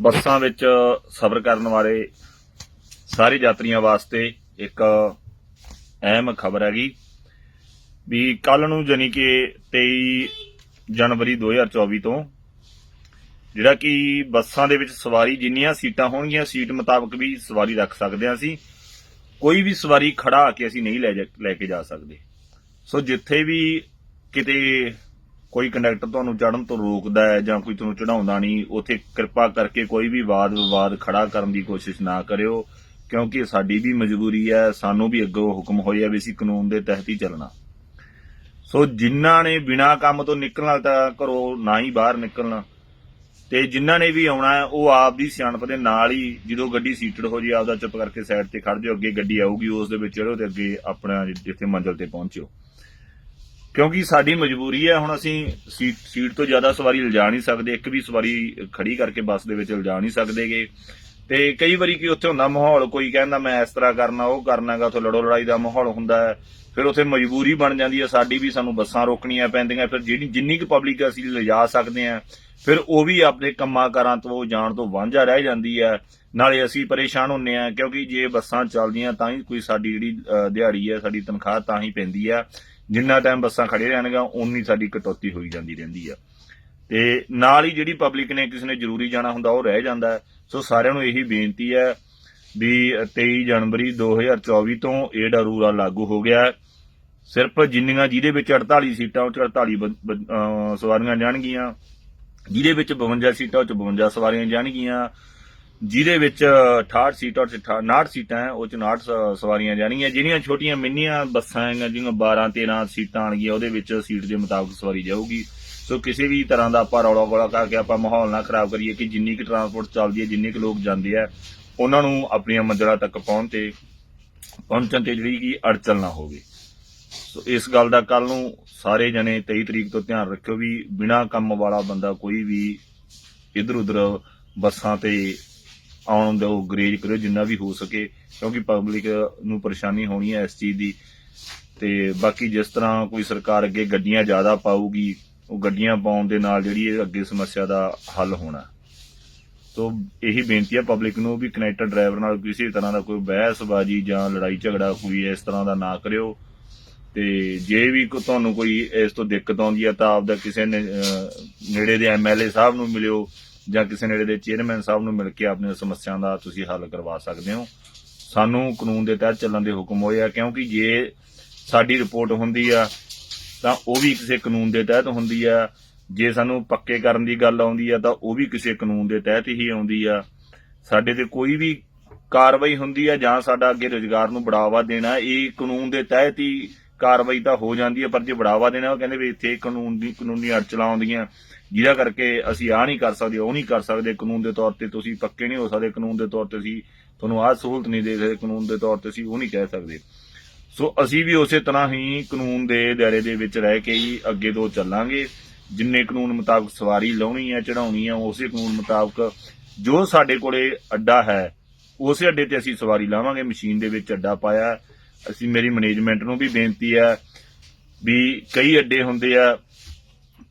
ਬੱਸਾਂ ਵਿੱਚ ਸਫ਼ਰ ਕਰਨ ਵਾਲੇ ਸਾਰੇ ਯਾਤਰੀਆਂ ਵਾਸਤੇ ਇੱਕ ਅਹਿਮ ਖਬਰ ਹੈਗੀ ਵੀ ਕੱਲ ਨੂੰ ਜਾਨੀ ਕਿ 23 ਜਨਵਰੀ 2024 ਤੋਂ ਜਿਹੜਾ ਕਿ ਬੱਸਾਂ ਦੇ ਵਿੱਚ ਸਵਾਰੀ ਜਿੰਨੀਆਂ ਸੀਟਾਂ ਹੋਣਗੀਆਂ, ਸੀਟ ਮੁਤਾਬਕ ਵੀ ਸਵਾਰੀ ਰੱਖ ਸਕਦੇ ਹਾਂ ਅਸੀਂ। ਕੋਈ ਵੀ ਸਵਾਰੀ ਖੜਾ ਆ ਕੇ ਅਸੀਂ ਨਹੀਂ ਲੈ ਜਾ- ਲੈ ਕੇ ਜਾ ਸਕਦੇ। ਸੋ ਜਿੱਥੇ ਵੀ ਕਿਤੇ ਕੋਈ ਕੰਡਕਟਰ ਤੁਹਾਨੂੰ ਚੜਨ ਤੋਂ ਰੋਕਦਾ ਹੈ ਜਾਂ ਕੋਈ ਤੁਹਾਨੂੰ ਚੜਾਉਂਦਾ ਨਹੀਂ, ਉੱਥੇ ਕਿਰਪਾ ਕਰਕੇ ਕੋਈ ਵੀ ਵਾਦ ਵਿਵਾਦ ਖੜਾ ਕਰਨ ਦੀ ਕੋਸ਼ਿਸ਼ ਨਾ ਕਰਿਓ, ਕਿਉਂਕਿ ਸਾਡੀ ਵੀ ਮਜਬੂਰੀ ਹੈ, ਸਾਨੂੰ ਵੀ ਅੱਗੋਂ ਹੁਕਮ ਹੋਇਆ ਵੀ ਅਸੀਂ ਕਾਨੂੰਨ ਦੇ ਤਹਿਤ ਹੀ ਚੱਲਣਾ। ਸੋ ਜਿਨ੍ਹਾਂ ਨੇ ਬਿਨਾਂ ਕੰਮ ਤੋਂ ਨਿਕਲਣਾ ਤਾਂ ਘਰੋਂ ਨਾ ਹੀ ਬਾਹਰ ਨਿਕਲਣਾ। ਤੇ ਜਿਨ੍ਹਾਂ ਨੇ ਵੀ ਆਉਣਾ ਉਹ ਆਪ ਦੀ ਸਿਆਣਪ ਦੇ ਨਾਲ ਹੀ ਜਦੋਂ ਗੱਡੀ ਸੀਟਡ ਹੋ ਜੀ, ਆਪਦਾ ਚੁੱਪ ਕਰਕੇ ਸਾਈਡ ਤੇ ਖੜ ਜਾਓ, ਅੱਗੇ ਗੱਡੀ ਆਊਗੀ, ਉਸ ਦੇ ਵਿੱਚ ਚੜੋ ਤੇ ਅੱਗੇ ਆਪਣਾ ਜਿੱਥੇ ਮੰਜ਼ਲ ਤੇ ਪਹੁੰਚਿਓ। ਕਿਉਂਕਿ ਸਾਡੀ ਮਜਬੂਰੀ ਹੈ, ਹੁਣ ਅਸੀਂ ਸੀਟ ਸੀਟ ਤੋਂ ਜ਼ਿਆਦਾ ਸਵਾਰੀ ਲਿਜਾ ਨਹੀਂ ਸਕਦੇ, ਇੱਕ ਵੀ ਸਵਾਰੀ ਖੜੀ ਕਰਕੇ ਬੱਸ ਦੇ ਵਿੱਚ ਲਿਜਾ ਨਹੀਂ ਸਕਦੇਗੇ। ਤੇ ਕਈ ਵਾਰੀ ਕੀ ਉੱਥੇ ਹੁੰਦਾ, ਮਾਹੌਲ ਕੋਈ ਕਹਿੰਦਾ, ਮੈਂ ਇਸ ਤਰ੍ਹਾਂ ਕਰਨਾ, ਉਹ ਕਰਨਾਗਾ ਉੱਥੇ ਲੜੋ ਲੜਾਈ ਦਾ ਮਾਹੌਲ ਹੁੰਦਾ ਹੈ। ਫਿਰ ਉੱਥੇ ਮਜਬੂਰੀ ਬਣ ਜਾਂਦੀ ਹੈ, ਸਾਡੀ ਵੀ ਸਾਨੂੰ ਬੱਸਾਂ ਰੋਕਣੀਆਂ ਪੈਂਦੀਆਂ, ਫਿਰ ਜਿਹੜੀ, ਜਿੰਨੀ ਕੁ ਪਬਲਿਕ ਅਸੀਂ ਲਿਜਾ ਸਕਦੇ ਹਾਂ, ਫਿਰ ਉਹ ਵੀ ਆਪਣੇ ਕੰਮਾਂ ਕਾਰਾਂ ਤੋਂ ਜਾਣ ਤੋਂ ਵਾਂਝਾ ਰਹਿ ਜਾਂਦੀ ਹੈ। ਨਾਲੇ ਅਸੀਂ ਪਰੇਸ਼ਾਨ ਹੁੰਨੇ ਆ ਕਿਉਂਕਿ ਜੇ ਬੱਸਾਂ ਚੱਲਦੀਆਂ, ਤਾਂ ਹੀ ਕੋਈ ਸਾਡੀ ਜਿਹੜੀ ਦਿਹਾੜੀ ਹੈ, ਸਾਡੀ ਤਨਖਾਹ ਤਾਂ ਹੀ ਪੈਂਦੀ ਆ ਜਿੰਨਾ ਟਾਈਮ ਬੱਸਾਂ ਖੜੇ ਰਹਿਣਗੀਆਂ ਉਨੀ ਸਾਡੀ ਕਟੌਤੀ ਹੋਈ ਜਾਂਦੀ ਰਹਿੰਦੀ ਆ। ਤੇ ਨਾਲ ਹੀ ਜਿਹੜੀ ਪਬਲਿਕ ਨੇ ਕਿਸੇ ਨੇ ਜ਼ਰੂਰੀ ਜਾਣਾ ਹੁੰਦਾ, ਉਹ ਰਹਿ ਜਾਂਦਾ ਸੋ ਸਾਰਿਆਂ ਨੂੰ ਇਹੀ ਬੇਨਤੀ ਹੈ ਵੀ 23 ਜਨਵਰੀ 2024 ਤੋਂ ਇਹ ਡਾ ਰੂਲ ਲਾਗੂ ਹੋ ਗਿਆ ਸਿਰਫ ਜਿੰਨੀਆਂ ਜਿਹਦੇ ਵਿੱਚ 48 ਸੀਟਾਂ, ਉਹ 'ਚ 48 ਸਵਾਰੀਆਂ ਜਾਣਗੀਆਂ। ਜਿਹਦੇ ਵਿੱਚ 52 ਸੀਟਾਂ, ਉਹ 'ਚ 52 ਸਵਾਰੀਆਂ ਜਾਣਗੀਆਂ। ਜਿਹਦੇ ਵਿੱਚ 68 ਸੀਟ ਔਰ 'ਚ 69 ਸੀਟਾਂ ਹੈ, ਉਹ 'ਚ 69 ਸਵਾਰੀਆਂ ਜਾਣਗੀਆਂ। ਜਿਹੜੀਆਂ ਛੋਟੀਆਂ ਮਿੰਨੀਆਂ ਬੱਸਾਂ ਹੈਗੀਆਂ ਜਿਵੇਂ 12 13 ਸੀਟਾਂ ਆਣਗੀਆਂ ਉਹਦੇ ਵਿੱਚ ਸੀਟ ਦੇ ਮੁਤਾਬਕ ਸਵਾਰੀ ਜਾਊਗੀ। ਸੋ ਕਿਸੇ ਵੀ ਤਰ੍ਹਾਂ ਦਾ ਆਪਾਂ ਰੌਲਾ ਗੋਲਾ ਕਰਕੇ ਆਪਾਂ ਮਾਹੌਲ ਨਾ ਖਰਾਬ ਕਰੀਏ ਕਿ ਜਿੰਨੀ ਕੁ ਟਰਾਂਸਪੋਰਟ ਚੱਲਦੀ ਹੈ ਜਿੰਨੇ ਕੁ ਲੋਕ ਜਾਂਦੇ ਆ ਉਹਨਾਂ ਨੂੰ ਆਪਣੀਆਂ ਮੰਜ਼ਿਲਾਂ ਤੱਕ ਪਹੁੰਚ ਤੇ ਪਹੁੰਚਣ ਤੇ ਜਿਹੜੀ ਕਿ ਅੜਚਲ ਨਾ ਹੋਵੇ। ਸੋ ਇਸ ਗੱਲ ਦਾ ਕੱਲ ਨੂੰ ਸਾਰੇ ਜਣੇ 23 ਤਰੀਕ ਤੋਂ ਧਿਆਨ ਰੱਖਿਓ ਵੀ ਬਿਨਾਂ ਕੰਮ ਵਾਲਾ ਬੰਦਾ ਕੋਈ ਵੀ ਇਧਰ ਉਧਰ ਬੱਸਾਂ ਤੇ ਆਉਣ ਦਾ ਗਰੇਜ ਕਰਿਓ ਜਿੰਨਾ ਵੀ ਹੋ ਸਕੇ ਕਿਉਂਕਿ ਪਬਲਿਕ ਨੂੰ ਪਰੇਸ਼ਾਨੀ ਹੋਣੀ ਹੈ ਇਸ ਚੀਜ਼ ਦੀ। ਤੇ ਬਾਕੀ ਜਿਸ ਤਰ੍ਹਾਂ ਕੋਈ ਸਰਕਾਰ ਅੱਗੇ ਗੱਡੀਆਂ ਜ਼ਿਆਦਾ ਪਾਊਗੀ ਉਹ ਗੱਡੀਆਂ ਪਾਉਣ ਦੇ ਨਾਲ ਜਿਹੜੀ ਇਹ ਅੱਗੇ ਸਮੱਸਿਆ ਦਾ ਹੱਲ ਹੋਣਾ। ਤੋ ਇਹੀ ਬੇਨਤੀ ਹੈ ਪਬਲਿਕ ਨੂੰ ਵੀ ਕਨੈਕਟਰ ਡਰਾਈਵਰ ਨਾਲ ਕਿਸੇ ਤਰ੍ਹਾਂ ਦਾ ਕੋਈ ਬਹਿਸਬਾਜ਼ੀ ਜਾਂ ਲੜਾਈ ਝਗੜਾ ਕੋਈ ਇਸ ਤਰ੍ਹਾਂ ਦਾ ਨਾ ਕਰਿਓ। ਤੇ ਜੇ ਵੀ ਕੋ ਤੁਹਾਨੂੰ ਕੋਈ ਇਸ ਤੋਂ ਦਿੱਕਤ ਆਉਂਦੀ ਹੈ ਤਾਂ ਆਪਦਾ ਕਿਸੇ ਨੇ ਅਹ, ਨੇੜੇ ਦੇ ਐਮਐਲਏ ਸਾਹਿਬ ਨੂੰ ਮਿਲਿਓ। ਜਾਂ ਕਿਸੇ ਨੇੜੇ ਦੇ ਚੇਅਰਮੈਨ ਸਾਹਿਬ ਨੂੰ ਮਿਲ ਕੇ ਆਪਣੀਆਂ ਸਮੱਸਿਆਵਾਂ ਦਾ ਤੁਸੀਂ ਹੱਲ ਕਰਵਾ ਸਕਦੇ ਹੋ। ਸਾਨੂੰ ਕਾਨੂੰਨ ਦੇ ਤਹਿਤ ਚੱਲਣ ਦੇ ਹੁਕਮ ਹੋਏ ਆ, ਕਿਉਂਕਿ ਜੇ ਸਾਡੀ ਰਿਪੋਰਟ ਹੁੰਦੀ ਆ, ਤਾਂ ਉਹ ਵੀ ਕਿਸੇ ਕਾਨੂੰਨ ਦੇ ਤਹਿਤ ਹੁੰਦੀ ਆ। ਜੇ ਸਾਨੂੰ ਪੱਕੇ ਕਰਨ ਦੀ ਗੱਲ ਆਉਂਦੀ ਆ, ਤਾਂ ਉਹ ਵੀ ਕਿਸੇ ਕਾਨੂੰਨ ਦੇ ਤਹਿਤ ਹੀ ਆਉਂਦੀ ਆ। ਸਾਡੇ ਤੇ ਕੋਈ ਵੀ ਕਾਰਵਾਈ ਹੁੰਦੀ ਆ, ਜਾਂ ਸਾਡਾ ਅੱਗੇ ਰੋਜ਼ਗਾਰ ਨੂੰ ਬੜਾਵਾ ਦੇਣਾ, ਇਹ ਕਾਨੂੰਨ ਦੇ ਤਹਿਤ ਹੀ ਕਾਰਵਾਈ ਤਾਂ ਹੋ ਜਾਂਦੀ ਹੈ, ਪਰ ਜੇ ਬੜਾਵਾ ਦੇਣਾ, ਉਹ ਕਹਿੰਦੇ ਵੀ ਇੱਥੇ ਕਾਨੂੰਨ ਦੀ, ਕਾਨੂੰਨੀ ਅੜਚਲਾਂ ਆਉਂਦੀਆਂ। ਜਿਹਦਾ ਕਰਕੇ ਅਸੀਂ ਆਹ ਨਹੀਂ ਕਰ ਸਕਦੇ, ਉਹ ਨਹੀਂ ਕਰ ਸਕਦੇ ਕਾਨੂੰਨ ਦੇ ਤੌਰ ਤੇ, ਤੁਸੀਂ ਪੱਕੇ ਨਹੀਂ ਹੋ ਸਕਦੇ ਕਾਨੂੰਨ ਦੇ ਤੌਰ ਤੇ, ਅਸੀਂ ਤੁਹਾਨੂੰ ਆਹ ਸਹੂਲਤ ਨਹੀਂ ਦੇ ਸਕਦੇ ਕਾਨੂੰਨ ਦੇ ਤੌਰ ਤੇ, ਅਸੀਂ ਉਹ ਨਹੀਂ ਕਹਿ ਸਕਦੇ। ਸੋ ਅਸੀਂ ਵੀ ਉਸੇ ਤਰ੍ਹਾਂ ਹੀ ਕਾਨੂੰਨ ਦੇ ਦਾਇਰੇ ਦੇ ਵਿੱਚ ਰਹਿ ਕੇ ਹੀ ਅੱਗੇ ਤੋਂ ਚੱਲਾਂਗੇ। ਜਿੰਨੇ ਕਾਨੂੰਨ ਮੁਤਾਬਕ ਸਵਾਰੀ ਲਾਉਣੀ ਹੈ ਚੜਾਉਣੀ ਹੈ, ਉਸੇ ਕਾਨੂੰਨ ਮੁਤਾਬਕ ਜੋ ਸਾਡੇ ਕੋਲੇ ਅੱਡਾ ਹੈ, ਉਸੇ ਅੱਡੇ ਤੇ ਅਸੀਂ ਸਵਾਰੀ ਲਾਵਾਂਗੇ। ਮਸ਼ੀਨ ਦੇ ਵਿੱਚ ਅੱਡਾ ਪਾਇਆ ਅਸੀਂ ਮੇਰੀ ਮੈਨੇਜਮੈਂਟ ਨੂੰ ਵੀ ਬੇਨਤੀ ਹੈ ਵੀ ਕਈ ਅੱਡੇ ਹੁੰਦੇ ਆ,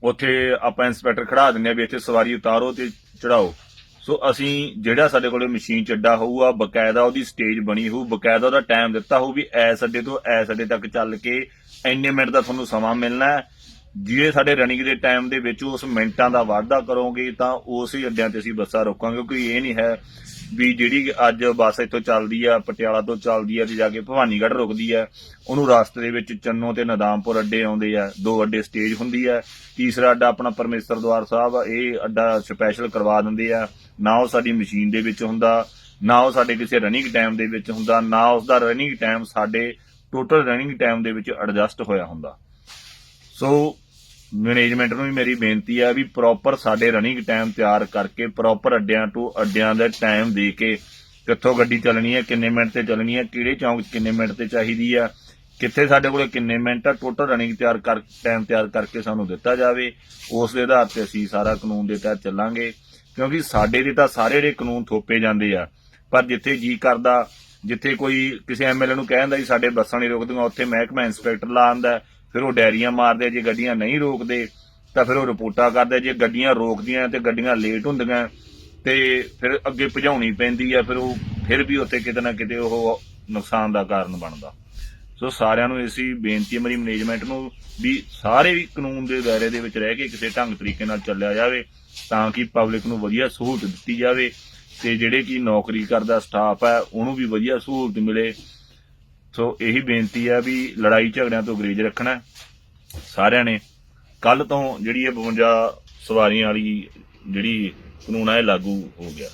ਉੱਥੇ ਆਪਾਂ ਇੰਸਪੈਕਟਰ ਖੜਾ ਦਿੰਦੇ ਆ ਵੀ ਇੱਥੇ ਸਵਾਰੀ ਉਤਾਰੋ ਤੇ ਚੜਾਓ। ਸੋ ਅਸੀਂ ਜਿਹੜਾ ਸਾਡੇ ਕੋਲੇ ਮਸ਼ੀਨ ਚੱਡਾ ਹੋਊਗਾ ਬਕਾਇਦਾ ਉਹਦੀ ਸਟੇਜ ਬਣੀ ਹੋਊ, ਬਕਾਇਦਾ ਉਹਦਾ ਟਾਈਮ ਦਿੱਤਾ ਹੋਊ ਵੀ ਐਸ ਅੱਡੇ ਤੋਂ ਐਸ ਅੱਡੇ ਤੱਕ ਚੱਲ ਕੇ ਇੰਨੇ ਮਿੰਟ ਦਾ ਤੁਹਾਨੂੰ ਸਮਾਂ ਮਿਲਣਾ ਹੈ। ਜਿਹੜੇ ਸਾਡੇ ਰਨਿੰਗ ਦੇ ਟਾਈਮ ਦੇ ਵਿੱਚ ਉਸ ਮਿੰਟਾਂ ਦਾ ਵਾਧਾ ਕਰੋਗੇ ਤਾਂ ਉਸੇ ਅੱਡਿਆਂ ਤੇ ਅਸੀਂ ਬੱਸਾਂ ਰੋਕਾਂਗੇ ਕਿਉਂਕਿ ਇਹ ਨਹੀਂ ਹੈ ਵੀ ਜਿਹੜੀ ਅੱਜ ਬੱਸ ਇੱਥੋਂ ਚੱਲਦੀ ਆ ਪਟਿਆਲਾ ਤੋਂ ਚੱਲਦੀ ਆ ਤੇ ਜਾ ਕੇ ਭਵਾਨੀਗੜ੍ਹ ਰੁਕਦੀ ਆ ਉਹਨੂੰ ਰਸਤੇ ਦੇ ਵਿੱਚ ਚੰਨੋ ਤੇ ਨਦਾਮਪੁਰ ਅੱਡੇ ਆਉਂਦੇ ਆ ਦੋ ਅੱਡੇ ਸਟੇਜ ਹੁੰਦੀ ਆ ਤੀਸਰਾ ਅੱਡਾ ਆਪਣਾ ਪਰਮੇਸ਼ਰ ਦਵਾਰ ਸਾਹਿਬ ਆ, ਇਹ ਅੱਡਾ ਸਪੈਸ਼ਲ ਕਰਵਾ ਦਿੰਦੇ ਆ ਨਾ ਉਹ ਸਾਡੀ ਮਸ਼ੀਨ ਦੇ ਵਿੱਚ ਹੁੰਦਾ ਨਾ ਉਹ ਸਾਡੇ ਕਿਸੇ ਰਨਿੰਗ ਟਾਈਮ ਦੇ ਵਿੱਚ ਹੁੰਦਾ ਨਾ ਉਸ ਦਾ ਰਨਿੰਗ ਟਾਈਮ ਸਾਡੇ ਟੋਟਲ ਰਨਿੰਗ ਟਾਈਮ ਦੇ ਵਿੱਚ ਐਡਜਸਟ ਹੋਇਆ ਹੁੰਦਾ। ਸੋ ਮੈਨੇਜਮੈਂਟ ਨੂੰ ਵੀ ਮੇਰੀ ਬੇਨਤੀ ਆ ਵੀ ਪ੍ਰੋਪਰ ਸਾਡੇ ਰਨਿੰਗ ਟਾਈਮ ਤਿਆਰ ਕਰਕੇ ਪ੍ਰੋਪਰ ਅੱਡਿਆਂ ਤੋਂ ਅੱਡਿਆਂ ਦਾ ਟਾਈਮ ਦੇ ਕੇ ਕਿੱਥੋਂ ਗੱਡੀ ਚੱਲਣੀ ਹੈ, ਕਿੰਨੇ ਮਿੰਟ ਤੇ ਚੱਲਣੀ ਹੈ, ਕਿਹੜੇ ਚੌਂਕ 'ਚ ਕਿੰਨੇ ਮਿੰਟ ਤੇ ਚਾਹੀਦੀ ਆ, ਕਿੱਥੇ ਸਾਡੇ ਕੋਲੇ ਕਿੰਨੇ ਮਿੰਟ ਆ ਟੋਟਲ ਰਨਿੰਗ ਤਿਆਰ ਕਰ ਟਾਈਮ ਤਿਆਰ ਕਰਕੇ ਸਾਨੂੰ ਦਿੱਤਾ ਜਾਵੇ, ਉਸ ਦੇ ਆਧਾਰ ਤੇ ਅਸੀਂ ਸਾਰਾ ਕਾਨੂੰਨ ਦੇ ਤਹਿਤ ਚੱਲਾਂਗੇ, ਕਿਉਂਕਿ ਸਾਡੇ ਦੇ ਤਾਂ ਸਾਰੇ ਜਿਹੜੇ ਕਾਨੂੰਨ ਥੋਪੇ ਜਾਂਦੇ ਆ, ਪਰ ਜਿੱਥੇ ਜੀ ਕਰਦਾ, ਜਿੱਥੇ ਕੋਈ ਕਿਸੇ ਐਮਐਲਏ ਨੂੰ ਕਹਿੰਦਾ ਜੀ ਸਾਡੇ ਬੱਸਾਂ ਨਹੀਂ ਰੋਕਦੀਆਂ, ਉੱਥੇ ਮਹਿਕਮਾ ਇੰਸਪੈਕਟਰ ਲਾ ਆਂਦਾ ਫਿਰ ਉਹ ਡੈਰੀਆਂ ਮਾਰਦੇ ਜੇ ਗੱਡੀਆਂ ਨਹੀਂ ਰੋਕਦੇ, ਤਾਂ ਫਿਰ ਉਹ ਰਿਪੋਰਟਾਂ ਕਰਦੇ ਜੇ ਗੱਡੀਆਂ ਰੋਕਦੀਆਂ ਤੇ ਗੱਡੀਆਂ ਲੇਟ ਹੁੰਦੀਆਂ, ਤੇ ਫਿਰ ਅੱਗੇ ਭਜਾਉਣੀ ਪੈਂਦੀ ਆ, ਫਿਰ ਉਹ ਫਿਰ ਵੀ ਉੱਥੇ ਕਿਤੇ ਨਾ ਕਿਤੇ ਉਹ ਨੁਕਸਾਨ ਦਾ ਕਾਰਨ ਬਣਦਾ। ਸੋ ਸਾਰਿਆਂ ਨੂੰ ਇਸੀ ਬੇਨਤੀ ਹੈ, ਮੇਰੀ ਮੈਨੇਜਮੈਂਟ ਨੂੰ ਵੀ ਸਾਰੇ ਵੀ ਕਾਨੂੰਨ ਦੇ ਦਾਇਰੇ ਦੇ ਵਿੱਚ ਰਹਿ ਕੇ ਕਿਸੇ ਢੰਗ ਤਰੀਕੇ ਨਾਲ ਚੱਲਿਆ ਜਾਵੇ, ਤਾਂ ਕਿ ਪਬਲਿਕ ਨੂੰ ਵਧੀਆ ਸਹੂਲਤ ਦਿੱਤੀ ਜਾਵੇ, ਤੇ ਜਿਹੜੇ ਕੀ ਨੌਕਰੀ ਕਰਦਾ ਸਟਾਫ ਹੈ ਉਹਨੂੰ ਵੀ ਵਧੀਆ ਸਹੂਲਤ ਮਿਲੇ ਸੋ ਇਹੀ ਬੇਨਤੀ ਹੈ ਵੀ ਲੜਾਈ ਝਗੜਿਆਂ ਤੋਂ ਗਰੇਜ ਰੱਖਣਾ ਸਾਰਿਆਂ ਨੇ। ਕੱਲ ਤੋਂ ਜਿਹੜੀ ਇਹ 52 ਸਵਾਰੀਆਂ ਵਾਲੀ ਜਿਹੜੀ ਕਾਨੂੰਨ ਆ, ਇਹ ਲਾਗੂ ਹੋ ਗਿਆ।